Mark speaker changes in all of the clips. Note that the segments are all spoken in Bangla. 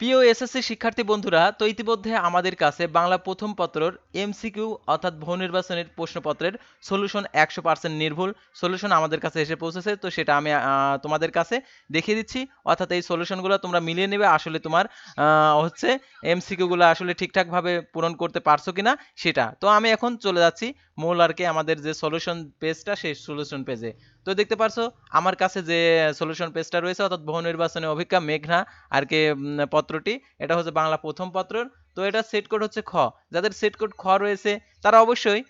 Speaker 1: প্রিয় এসএসসি শিক্ষার্থী বন্ধুরা, তো ইতিমধ্যে আমাদের কাছে বাংলা প্রথম পত্রর এমসিকিউ অর্থাৎ বহু নির্বাচনের প্রশ্নপত্রের সলিউশন একশো পার্সেন্ট নির্ভুল সলিউশন আমাদের কাছে এসে পৌঁছেছে। তো সেটা আমি তোমাদের কাছে দেখিয়ে দিচ্ছি। অর্থাৎ এই সলিউশনগুলো তোমরা মিলিয়ে নেবে। আসলে তোমার হচ্ছে এমসিকিউগুলো আসলে ঠিকঠাকভাবে পূরণ করতে পারছ কিনা সেটা। তো আমি এখন চলে যাচ্ছি মূল আর কি আমাদের যে সলিউশন পেজটা, সেই সলিউশন পেজে। তো দেখতে পারছ, আমার কাছে যে সলিউশন পেজটা রয়েছে, অর্থাৎ বহু নির্বাচনে অভিজ্ঞা মেঘনা আর কি পত্রটি, এটা হচ্ছে বাংলা প্রথম পত্রর। তো এটা সেট কোড হচ্ছে খ। যাদের সেট কোড খ রয়েছে, তারা অবশ্যই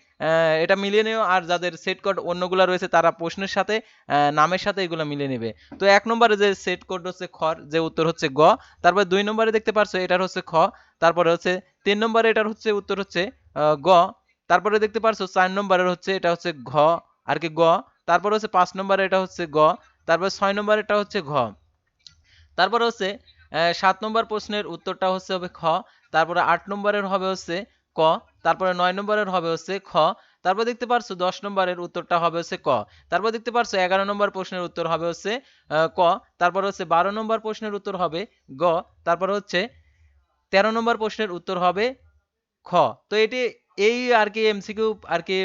Speaker 1: এটা মিলিয়ে নিও। আর যাদের সেট কোড অন্যগুলা রয়েছে, তারা প্রশ্নের সাথে নামের সাথে এগুলো মিলিয়ে নেবে। তো এক নম্বরে যে সেট কোড হচ্ছে খর যে উত্তর হচ্ছে গ, তারপর দুই নম্বরে দেখতে পারছ, এটার হচ্ছে খ, তারপরে হচ্ছে তিন নম্বরে এটার হচ্ছে উত্তর হচ্ছে গ, তারপরে দেখতে পারছ, চার নম্বরের হচ্ছে, এটা হচ্ছে ঘ, আর কি গ তারপর হচ্ছে পাঁচ নম্বরে এটা হচ্ছে গ, তারপর ছয় নম্বর এটা হচ্ছে ঘ। তারপর হচ্ছে সাত নম্বর প্রশ্নের উত্তরটা হচ্ছে হবে খ, তারপরে আট নম্বরের হবে হচ্ছে ক, তারপরে নয় নম্বরের হবে হচ্ছে খ, তারপর দেখতে পারছ দশ নম্বরের উত্তরটা হবে হচ্ছে ক, তারপর দেখতে পারছ এগারো নম্বর প্রশ্নের উত্তর হবে হচ্ছে ক, তারপর হচ্ছে বারো নম্বর প্রশ্নের উত্তর হবে গ, তারপর হচ্ছে তেরো নম্বর প্রশ্নের উত্তর হবে খ। তো এটি এই আর কি এমসিকিউ আর কি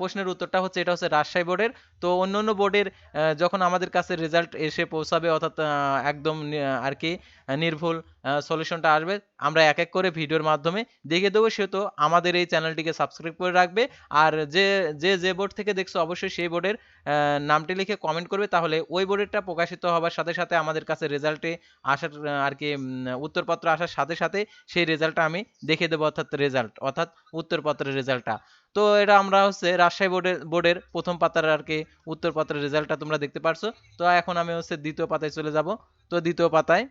Speaker 1: প্রশ্নের উত্তরটা হচ্ছে, এটা হচ্ছে রাজশাহী বোর্ডের। তো অন্য অন্য বোর্ডের যখন আমাদের কাছে রেজাল্ট এসে পৌঁছাবে, অর্থাৎ একদম আর কি, নির্ভুল সলিউশনটা আসবে, আমরা এক এক করে ভিডিওর মাধ্যমে দেখে দেবো। সেহেতু আমাদের এই চ্যানেলটিকে সাবস্ক্রাইব করে রাখবে। আর যে যে যে বোর্ড থেকে দেখছ, অবশ্যই সেই বোর্ডের নামটি লিখে কমেন্ট করবে। তাহলে ওই বোর্ডেরটা প্রকাশিত হবার সাথে সাথে আমাদের কাছে রেজাল্টে আসার আর কি উত্তরপত্র আসার সাথে সাথে সেই রেজাল্টটা আমি দেখে দেবো, অর্থাৎ রেজাল্ট অর্থাৎ উত্তরপত্রের রেজাল্টটা তো এটা আমরা হচ্ছে রাজশাহী বোর্ডের বোর্ডের প্রথম পাতার আর কি উত্তরপত্রের রেজাল্টটা তোমরা দেখতে পারছ। তো এখন আমি হচ্ছে দ্বিতীয় পাতায় চলে যাব। তো দ্বিতীয় পাতায়,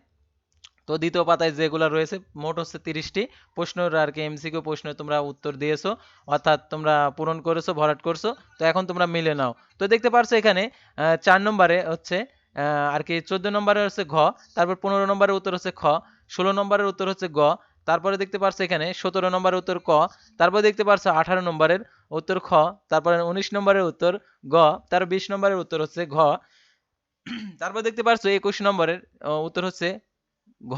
Speaker 1: তো দ্বিতীয় পাতায় যেগুলো রয়েছে, মোট হচ্ছে তিরিশটি। প্রশ্নের আর কি এমসিকিউ প্রশ্ন তোমরা উত্তর দিয়েছ, অর্থাৎ তোমরা পূরণ করেছ, ভরাট করছ। তো এখন তোমরা মিলে নাও। তো দেখতে পারছ এখানে চার নম্বরে হচ্ছে আর কি চোদ্দ নম্বরে হচ্ছে ঘ, তারপর পনেরো নম্বরের উত্তর হচ্ছে খ, ষোলো নম্বরের উত্তর হচ্ছে গ তারপরে দেখতে পারছ এখানে সতেরো নম্বরের উত্তর ক, তারপরে দেখতে পারছ আঠারো নম্বরের উত্তর খ, তারপরে উনিশ নম্বরের উত্তর গ, তার বিশ নম্বরের উত্তর হচ্ছে ঘ। তারপর দেখতে পারছ একুশ নম্বরের উত্তর হচ্ছে ঘ।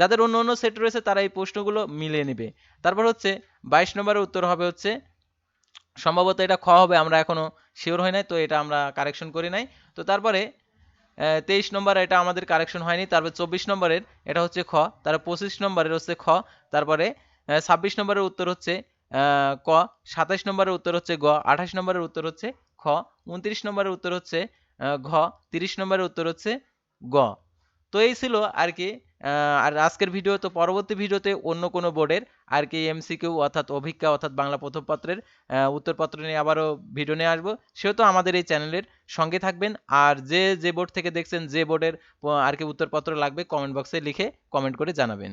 Speaker 1: যাদের অন্য অন্য সেট রয়েছে তারা এই প্রশ্নগুলো মিলিয়ে নেবে। তারপর হচ্ছে বাইশ নম্বরের উত্তর হবে হচ্ছে, সম্ভবত এটা খ হবে, আমরা এখনও শিওর হয় নাই, তো এটা আমরা কারেকশন করি নাই। তো তারপরে তেইশ নম্বর এটা আমাদের কারেকশন হয়নি, তারপরে চব্বিশ নম্বরের এটা হচ্ছে খ, তারপর পঁচিশ নম্বরের হচ্ছে খ, তারপরে ছাব্বিশ নম্বরের উত্তর হচ্ছে ক সাতাশ নম্বরের উত্তর হচ্ছে গ, আঠাশ নম্বরের উত্তর হচ্ছে খ, উনত্রিশ নম্বরের উত্তর হচ্ছে ঘ, তিরিশ নম্বরের উত্তর হচ্ছে গ। তো এই ছিল আর কি আর আজকের ভিডিও তো পরবর্তী ভিডিওতে অন্য কোনো বোর্ডের আর কি এমসিকিউ অর্থাৎ অভিজ্ঞা অর্থাৎ বাংলা প্রথমপত্রের উত্তরপত্র নিয়ে আবারও ভিডিও নিয়ে আসব। সেহেতু আমাদের এই চ্যানেলের সঙ্গে থাকবেন আর যে যে বোর্ড থেকে দেখছেন যে বোর্ডের আর কি উত্তরপত্র লাগবে কমেন্ট বক্সে লিখে কমেন্ট করে জানাবেন।